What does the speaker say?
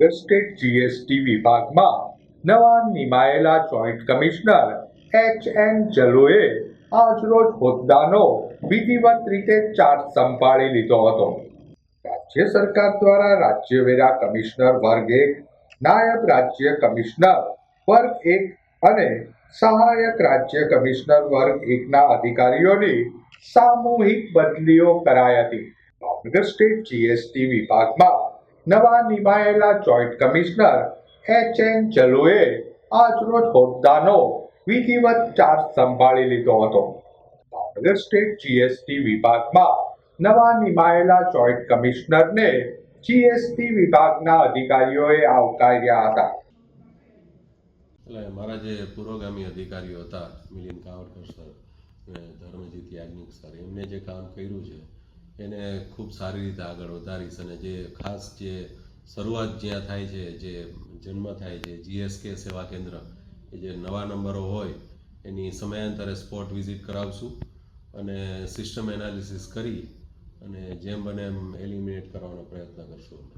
State GST વિભાગમાં નવા નિમાયેલા જોઈન્ટ કમિશનર એચ એન જલોએ આજરોજ હોદ્દાનો વિધિવત રીતે ચાર્જ સંભાળી લીધો હતો. રાજ્ય સરકાર દ્વારા રાજ્ય વેરા કમિશનર વર્ગ એક નાયબ રાજ્ય કમિશનર વર્ગ એક અને સહાયક રાજ્ય કમિશનર વર્ગ એકના અધિકારીઓની સામૂહિક બદલીઓ કરાઈ હતી. ભાવનગર સ્ટેટ જીએસટી વિભાગમાં નવા નિમાયેલા જોઈન્ટ કમિશનર એચ એન જલોએ આજરોજ હોદ્દાનો વિધિવત ચાર્જ સંભાળી લીધો હતો. ભાવનગર સ્ટેટ જીએસટી વિભાગમાં નવા નિમાયેલા જોઈન્ટ કમિશનરને જીએસટી વિભાગના અધિકારીઓએ આવકાર્યા હતા. એટલે મારા જે પુરોગામી અધિકારીઓ હતા મિલિન કાવડકર સર ધર્મજીત યાજ્ઞિક સર, એમને જે કામ કર્યું છે એને ખૂબ સારી રીતે આગળ વધારીશ અને જે ખાસ જે શરૂઆત જ્યાં થાય છે, જે જન્મ થાય છે જીએસકે સેવા કેન્દ્ર, એ જે નવા નંબરો હોય, એની સમયાંતરે સ્પોટ વિઝિટ કરાવશું અને સિસ્ટમ એનાલિસિસ કરી અને જેમ બને એમ એલિમિનેટ કરવાનો પ્રયત્ન કરશું અમે.